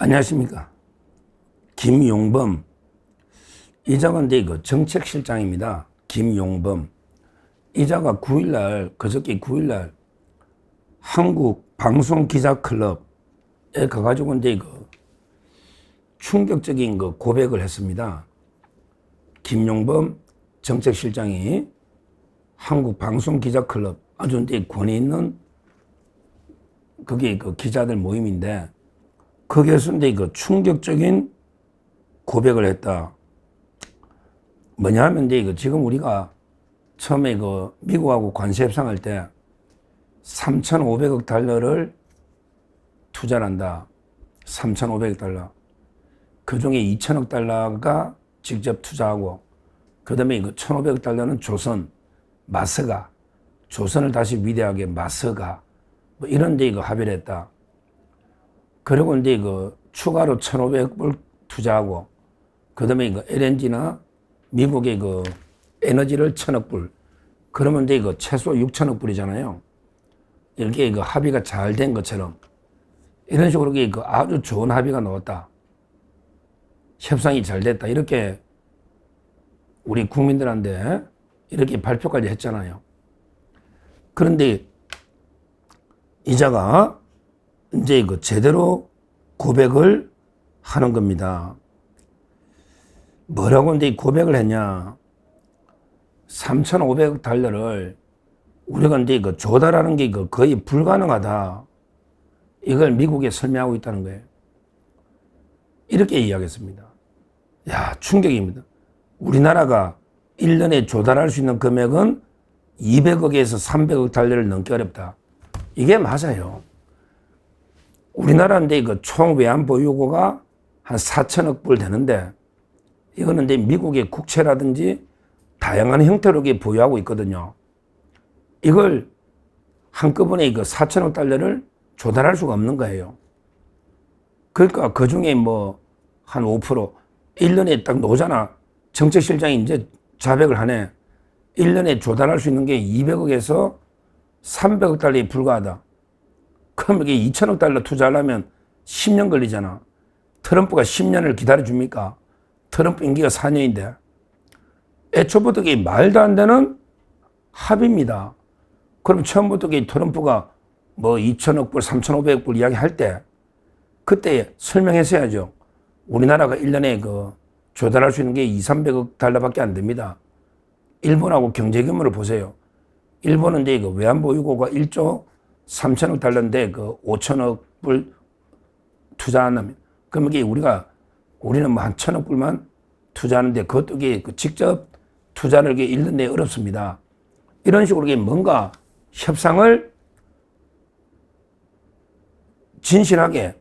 안녕하십니까. 김용범. 이자가인데 그 정책실장입니다. 김용범. 이자가 9일날, 그저께 9일날 한국 방송기자클럽에 가가지고 이제 그 충격적인 그 고백을 했습니다. 김용범 정책실장이 한국 방송기자클럽 아주 이제 권위 있는 그게 그 기자들 모임인데 거기에서 이제 그 충격적인 고백을 했다. 뭐냐 하면 이제 그 지금 우리가 처음에 그 미국하고 관세 협상할 때 3,500억 달러를 투자를 한다. 3,500억 달러. 그 중에 2천억 달러가 직접 투자하고 그 다음에 그 1,500억 달러는 조선, 마스가, 조선을 다시 위대하게 마스가 뭐 이런 데 이거 합의를 했다. 그리고 이제 그 추가로 1,500불 투자하고 그다음에 이거 LNG나 미국의 그 에너지를 천억 불 그러면 이제 이거 최소 6천억 불이잖아요. 이렇게 그 합의가 잘 된 것처럼 이런 식으로 그 아주 좋은 합의가 나왔다. 협상이 잘 됐다. 이렇게 우리 국민들한테 이렇게 발표까지 했잖아요. 그런데 이자가 이제 그 제대로 고백을 하는 겁니다. 뭐라고 이제 고백을 했냐? 3,500억 달러를 우리가 이제 그 조달하는 게그 거의 불가능하다. 이걸 미국에 설명하고 있다는 거예요. 이렇게 이야기했습니다. 야, 충격입니다. 우리나라가 1년에 조달할 수 있는 금액은 200억에서 300억 달러를 넘기 어렵다. 이게 맞아요. 우리나라인데 그총 외환 보유고가 한 4천억 불 되는데 이거는 이제 미국의 국채라든지 다양한 형태로 보유하고 있거든요. 이걸 한꺼번에 그 4천억 달러를 조달할 수가 없는 거예요. 그러니까 그 중에 뭐 한 5% 1년에 딱 노잖아. 정책실장이 이제 자백을 하네. 1년에 조달할 수 있는 게 200억에서 300억 달러에 불과하다. 그럼 이게 2천억 달러 투자하려면 10년 걸리잖아. 트럼프가 10년을 기다려줍니까? 트럼프 임기가 4년인데. 애초부터 이게 말도 안 되는 합의입니다. 그럼 처음부터 이게 트럼프가 뭐 2천억 불, 3,500억 불 이야기 할 때, 그때 설명했어야죠. 우리나라가 1년에 그 조달할 수 있는 게 2, 300억 달러밖에 안 됩니다. 일본하고 경제 규모를 보세요. 일본은 이제 그 외환보유고가 1조 3천억 달러인데 그 5천억 불 투자한다면 그럼 이게 우리가 우리는 뭐한 천억 불만 투자하는데 그것도 그 직접 투자를 1년 내에 어렵습니다. 이런 식으로 뭔가 협상을 진실하게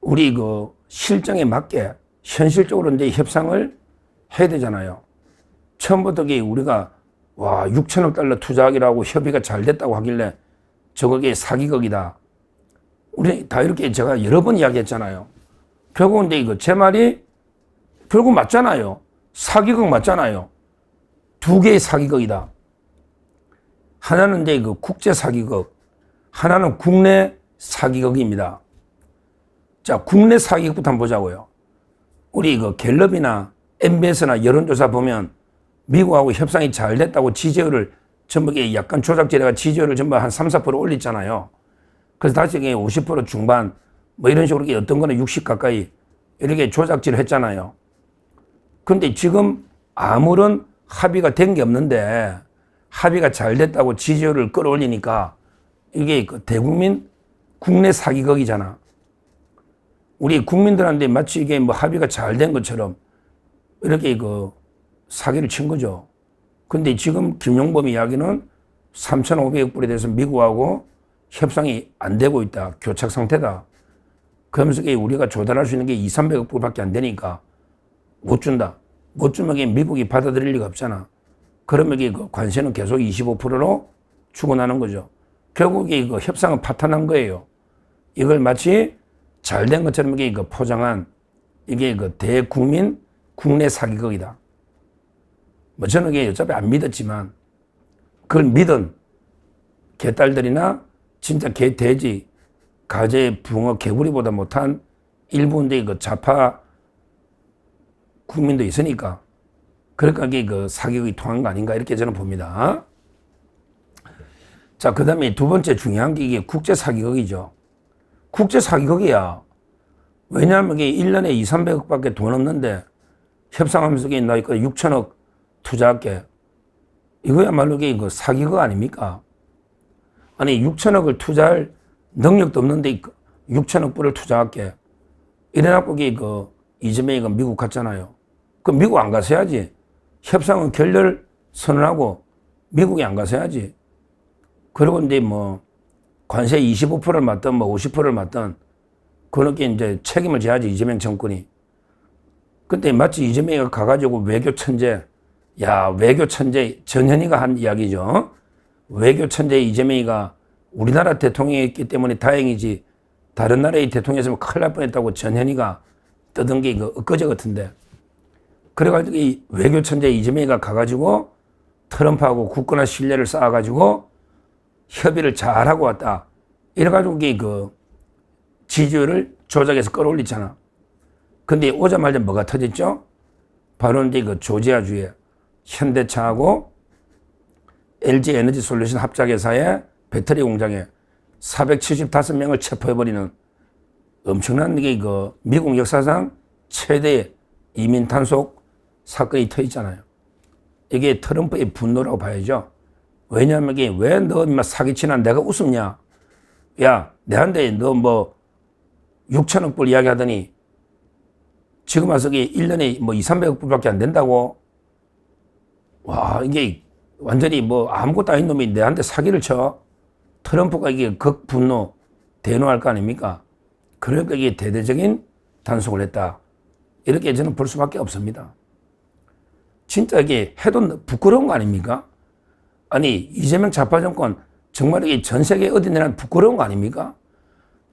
우리 그 실정에 맞게 현실적으로 이제 협상을 해야 되잖아요. 처음부터 우리가 와 6천억 달러 투자하기라고 협의가 잘 됐다고 하길래 저거게 사기극이다. 우리 다 이렇게 제가 여러 번 이야기했잖아요. 결국은 이제 이거 제 말이 결국 맞잖아요. 사기극 맞잖아요. 두 개의 사기극이다. 하나는 이제 그 국제 사기극, 하나는 국내 사기극입니다. 자, 국내 사기극부터 한번 보자고요. 우리 그 갤럽이나 MBS나 여론조사 보면 미국하고 협상이 잘 됐다고 지지율을 전부 약간 조작질해가 지지율을 전부 한 3, 4% 올렸잖아요. 그래서 다시 50% 중반 뭐 이런 식으로 어떤 거는 60 가까이 이렇게 조작질을 했잖아요. 그런데 지금 아무런 합의가 된 게 없는데 합의가 잘 됐다고 지지율을 끌어올리니까 이게 그 대국민 국내 사기극이잖아. 우리 국민들한테 마치 이게 뭐 합의가 잘 된 것처럼 이렇게 그 사기를 친 거죠. 근데 지금 김용범 이야기는 3,500억 불에 대해서 미국하고 협상이 안 되고 있다. 교착 상태다. 그러면서 우리가 조달할 수 있는 게 2, 300억 불밖에 안 되니까 못 준다. 못 주면 미국이 받아들일 리가 없잖아. 그러면 그 관세는 계속 25%로 추구나는 거죠. 결국에 그 협상은 파탄난 거예요. 이걸 마치 잘 된 것처럼 이게 그 포장한 이게 그 대국민 국내 사기극이다. 뭐 저는 이게 어차피 안 믿었지만 그걸 믿은 개딸들이나 진짜 개, 돼지, 가재, 붕어, 개구리보다 못한 일부인데 그 좌파 국민도 있으니까 그러니까 이게 그 사격이 통한 거 아닌가 이렇게 저는 봅니다. 자, 그 다음에 두 번째 중요한 게 이게 국제 사기극이죠. 국제 사기극이야. 왜냐하면 이게 1년에 2, 300억 밖에 돈 없는데 협상하면서 이게 나 이거 6천억 투자할게. 이거야말로 이게 그 사기극 아닙니까? 아니, 6천억을 투자할 능력도 없는데 6천억 불을 투자할게. 이래놓고 이게 그 이재명이가 미국 갔잖아요. 그 미국 안 가서야지. 협상은 결렬 선언하고 미국에 안 가서야지. 그리고 이제 뭐 관세 25%를 맞든 뭐 50%를 맞든 그렇게 이제 책임을 져야지 이재명 정권이. 근데 마치 이재명이가 가가지고 외교 천재, 야 외교 천재 전현희가 한 이야기죠. 외교 천재 이재명이가 우리나라 대통령이었기 때문에 다행이지 다른 나라의 대통령이었으면 큰일 날 뻔했다고 전현희가 떠든 게 이거 엊그제 같은데. 그래가지고 이 외교 천재 이재명이가 가가지고 트럼프하고 굳건한 신뢰를 쌓아가지고 협의를 잘하고 왔다. 이래가지고 그 지지율을 조작해서 끌어올리잖아. 근데 오자마자 뭐가 터졌죠? 바로 이제 그 조지아주에 현대차하고 LG 에너지 솔루션 합작회사의 배터리 공장에 475명을 체포해버리는 엄청난 게그 미국 역사상 최대 이민 단속 사건이 터있잖아요. 이게 트럼프의 분노라고 봐야죠. 왜냐하면 이게 왜 너 사기치나 내가 웃었냐? 야, 내한테 너 뭐 6천억 불 이야기 하더니 지금 와서 이게 1년에 뭐 2, 300억 불밖에 안 된다고? 와, 이게 완전히 뭐 아무것도 아닌 놈이 내한테 사기를 쳐. 트럼프가 이게 극 분노, 대노할 거 아닙니까? 그러니까 이게 대대적인 단속을 했다. 이렇게 저는 볼 수밖에 없습니다. 진짜 이게 해도 부끄러운 거 아닙니까? 아니, 이재명 좌파 정권 정말 이게 전 세계 어디나 부끄러운 거 아닙니까?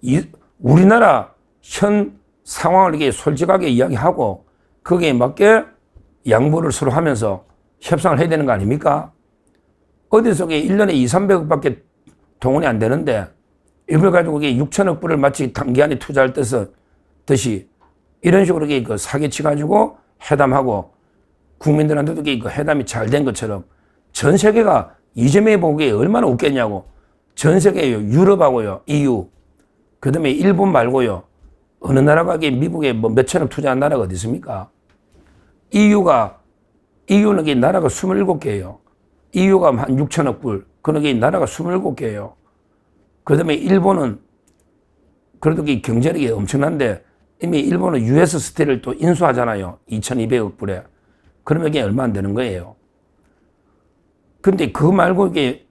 이, 우리나라 현 상황을 이게 솔직하게 이야기하고 거기에 맞게 양보를 서로 하면서 협상을 해야 되는 거 아닙니까? 어디서 이게 1년에 2, 300억밖에 동원이 안 되는데 이걸 가지고 이게 6천억 불을 마치 단기간에 투자할 때서 듯이 이런 식으로 그 사기치 가지고 회담하고 국민들한테도 그 회담이 잘 된 것처럼 전 세계가 이재명이 보기에 얼마나 웃겠냐고 전 세계 유럽하고요 EU 그 다음에 일본 말고요 어느 나라가 미국에 뭐 몇천억 투자한 나라가 어디 있습니까? EU가 EU는 이 나라가 27개예요. EU가 한 6천억 불. 그러게 나라가 27개예요. 그 다음에 일본은 그래도 이 경제력이 엄청난데 이미 일본은 US 스틸을 또 인수하잖아요. 2,200억 불에. 그러면 이게 얼마 안 되는 거예요. 근데 그거 말고 이게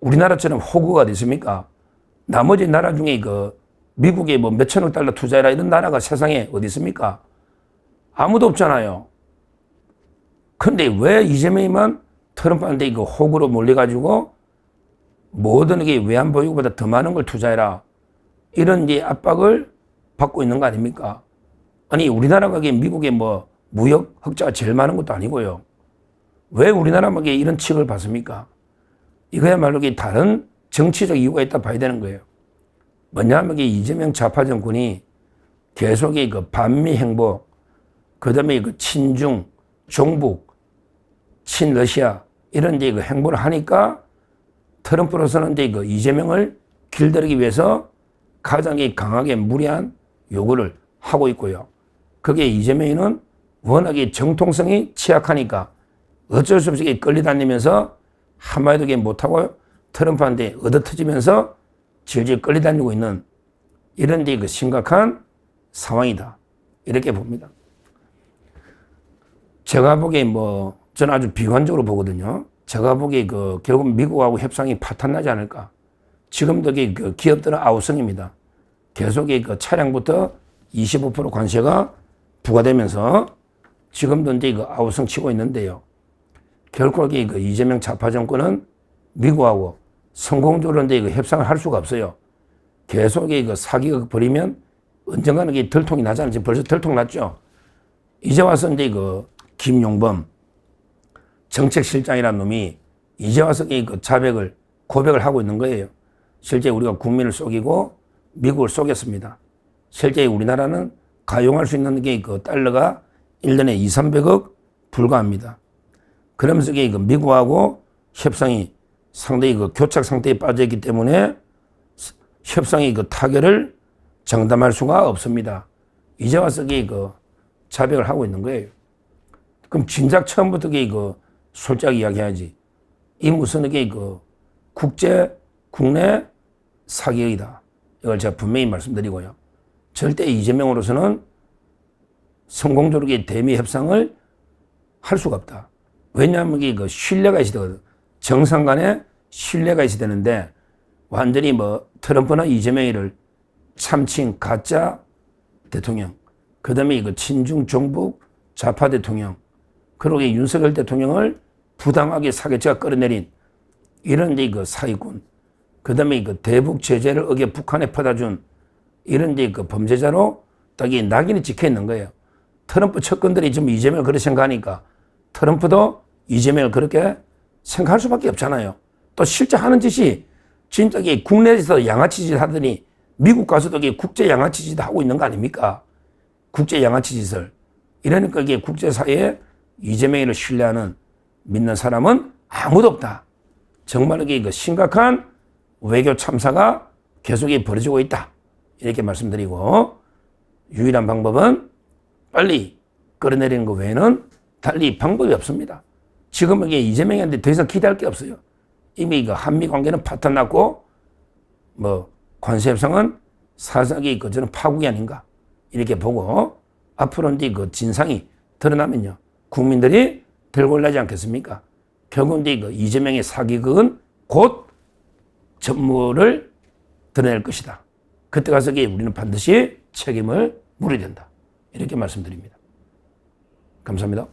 우리나라처럼 호구가 됐습니까? 나머지 나라 중에 그 미국에 뭐 몇천억 달러 투자해라 이런 나라가 세상에 어디 있습니까? 아무도 없잖아요. 근데 왜 이재명이만 트럼프한테 이거 호구로 몰려가지고 모든 게 외환보유고보다 더 많은 걸 투자해라. 이런 이제 압박을 받고 있는 거 아닙니까? 아니, 우리나라가 미국에 뭐 무역 흑자가 제일 많은 것도 아니고요. 왜 우리나라만 이런 칙을 받습니까? 이거야말로 다른 정치적 이유가 있다 봐야 되는 거예요. 뭐냐면 이재명 좌파 정권이 계속 그 반미 행보, 그 다음에 그 친중, 종북, 친러시아 이런 이제 그 행보를 하니까 트럼프로서는 이제 그 이재명을 길들이기 위해서 가장 강하게 무리한 요구를 하고 있고요. 그게 이재명이는 워낙에 정통성이 취약하니까 어쩔 수 없이 끌려다니면서 한마디도 못하고 트럼프한테 얻어터지면서 질질 끌려다니고 있는 이런 데 그 심각한 상황이다. 이렇게 봅니다. 제가 보기에 뭐, 저는 아주 비관적으로 보거든요. 제가 보기에 그 결국 미국하고 협상이 파탄나지 않을까. 지금도 그 기업들은 아우성입니다. 계속 그 차량부터 25% 관세가 부과되면서 지금도 이제 그 아우성 치고 있는데요. 결코 그 이재명 좌파 정권은 미국하고 성공적으로 이제 그 협상을 할 수가 없어요. 계속 그 사기가 버리면 언젠가는 이 들통이 나잖아요. 지금 벌써 들통 났죠. 이제 와서 이제 그 김용범 정책실장이라는 놈이 이제 와서 그 자백을 고백을 하고 있는 거예요. 실제 우리가 국민을 속이고 미국을 속였습니다. 실제 우리나라는 가용할 수 있는 게 그 달러가 1년에 2, 300억 불과합니다. 그러면서 그 미국하고 협상이 상당히 그 교착 상태에 빠져 있기 때문에 협상의 그 타결을 장담할 수가 없습니다. 이제 와서 그 자백을 하고 있는 거예요. 그럼 진작 처음부터 그 솔직하게 이야기해야지. 이 무슨 이게 그 국제 국내 사기이다. 이걸 제가 분명히 말씀드리고요. 절대 이재명으로서는 성공적으로 이 대미 협상을 할 수가 없다. 왜냐하면 이게 그 신뢰가 있어야 되거든. 정상 간에 신뢰가 있어야 되는데 완전히 뭐 트럼프나 이재명이를 참칭 가짜 대통령, 그 다음에 이거 친중 정북 좌파 대통령, 이 윤석열 대통령을 부당하게 사기죄가 끌어내린 이런 이제 그 사기꾼, 그 다음에 이거 대북 제재를 어겨 북한에 퍼다준 이런 이제 그 범죄자로 딱이 낙인이 찍혀 있는 거예요. 트럼프 측근들이 지금 이재명을 그렇게 생각하니까 트럼프도 이재명을 그렇게 생각할 수밖에 없잖아요. 또 실제 하는 짓이 진짜 국내에서 양아치 짓 하더니 미국 가서도 국제 양아치 짓 하고 있는 거 아닙니까? 국제 양아치 짓을. 이러니까 이게 국제사회에 이재명이를 신뢰하는 믿는 사람은 아무도 없다. 정말 그 심각한 외교 참사가 계속 벌어지고 있다. 이렇게 말씀드리고 유일한 방법은 빨리 끌어내리는 것 외에는 달리 방법이 없습니다. 지금 이게 이재명한테 더 이상 기대할 게 없어요. 이미 그 한미 관계는 파탄 났고 뭐 관세 협상은 사사기 그 저는 파국이 아닌가 이렇게 보고 앞으로 이제 그 진상이 드러나면요 국민들이 들골나지 않겠습니까? 결국 이제 그 이재명의 사기극은 곧 전무를 드러낼 것이다. 그때 가서 우리는 반드시 책임을 물어야 된다. 이렇게 말씀드립니다. 감사합니다.